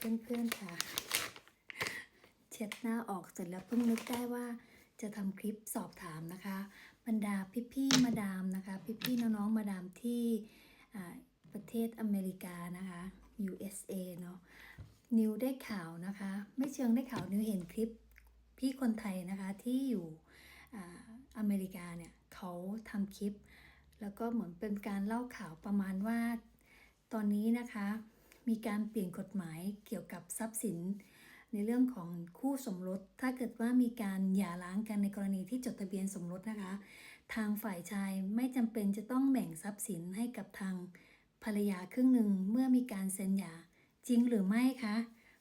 เพื่อนๆค่ะ เช็ดหน้าออกเสร็จแล้วเพิ่งนึกได้ว่าจะทำคลิปสอบถามนะคะ บรรดาพี่ๆมาดามนะคะ พี่ๆน้องๆมาดามที่ประเทศอเมริกานะคะ USA เนาะนิวได้ข่าวนะคะ ไม่เชิงได้ข่าวนิวเห็นคลิปพี่คนไทยนะคะที่อยู่อเมริกาเนี่ยเขาทำคลิป แล้วก็เหมือนเป็นการเล่าข่าวประมาณว่าตอนนี้นะคะ มีการเปลี่ยนกฎหมายเกี่ยวกับทรัพย์สิน ในเรื่องของคู่สมรส ถ้าเกิดว่ามีการหย่าร้างกันในกรณีที่จดทะเบียนสมรสนะคะ ทางฝ่ายชายไม่จำเป็นจะต้องแบ่งทรัพย์สินให้กับทางภรรยาครึ่งหนึ่งเมื่อมีการเซ็นหย่าจริงหรือไม่คะ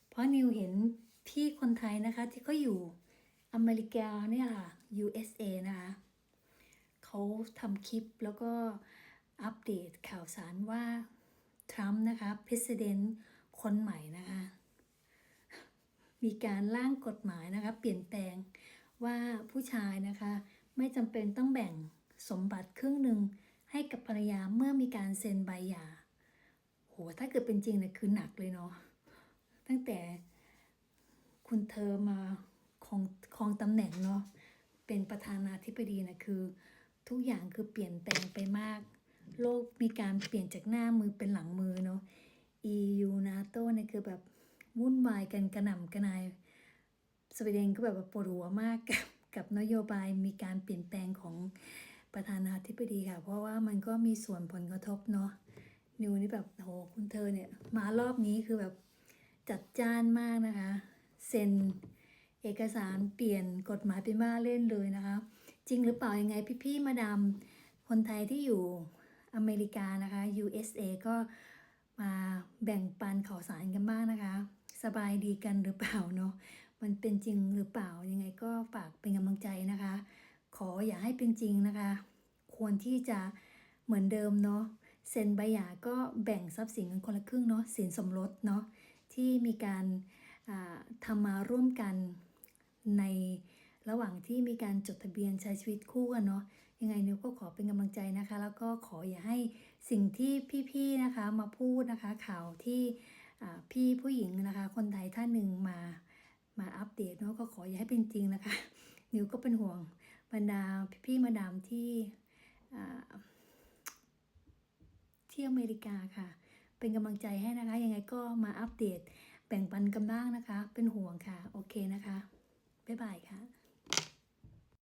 เพราะนิวเห็นพี่คนไทยนะคะที่เขาอยู่อเมริกาเนี่ยค่ะ USA นะคะเขาทำคลิปแล้วก็อัปเดตข่าวสารว่า ทรัมป์นะคะ president คนใหม่นะคะ มีการร่างกฎหมายนะคะ เปลี่ยนแปลงว่าผู้ชายนะคะ ไม่จำเป็นต้องแบ่งสมบัติครึ่งหนึ่งให้กับภรรยาเมื่อมีการเซ็นใบหย่าโหถ้าเกิดเป็นจริงเนี่ยคือหนักเลยเนาะตั้งแต่คุณเธอมาของของตำแหน่งเนาะเป็นประธานาธิบดีนะคือ ทุกอย่างคือเปลี่ยนแปลงไปมาก โลกมีการเปลี่ยนจากหน้ามือเป็นหลังมือเนาะ EU NATO เนี่ยคือแบบวุ่นวายกันกระหน่ำกระนาย สวีเดนก็แบบปวดหัวมากกับกับนโยบายมีการเปลี่ยนแปลงของประธานาธิบดีค่ะ เพราะว่ามันก็มีส่วนผลกระทบเนาะนิวนี่แบบโหคุณเธอเนี่ยมารอบนี้คือแบบจัดจ้านมากนะคะเซ็นเอกสารเปลี่ยนกฎหมายเป็นบ้าเล่นเลยนะคะ จริงหรือเปล่ายังไงพี่ๆมาดามคนไทยที่อยู่ อเมริกานะคะ USA ก็มาแบ่งปันข่าวสารกันบ้างนะคะ สบายดีกันหรือเปล่าเนาะมันเป็นจริงหรือเปล่ายังไงก็ฝากเป็นกำลังใจนะคะ ขออย่าให้เป็นจริงนะคะ ควรที่จะเหมือนเดิมเนาะเซ็นใบหย่าก็แบ่งทรัพย์สินกันคนละครึ่งเนาะสินสมรสเนาะที่มีการาทำมาร่วมกันใน ระหว่างที่มีการจดทะเบียนใช้ชีวิตคู่กันเนาะยังไงนิวก็ขอเป็นกำลังใจนะคะ แล้วก็ขออย่าให้สิ่งที่พี่ๆนะคะมาพูดนะคะ ข่าวที่พี่ผู้หญิงนะคะ คนไทยท่านหนึ่งมามาอัปเดตเนาะก็ขออย่าให้เป็นจริงนะคะ นิวก็เป็นห่วงบรรดาพี่ๆมาดามที่ที่อเมริกาค่ะ เป็นกำลังใจให้นะคะ ยังไงก็มาอัปเดตแบ่งปันกันบ้างนะคะ เป็นห่วงค่ะ โอเคนะคะ บ๊ายบายค่ะ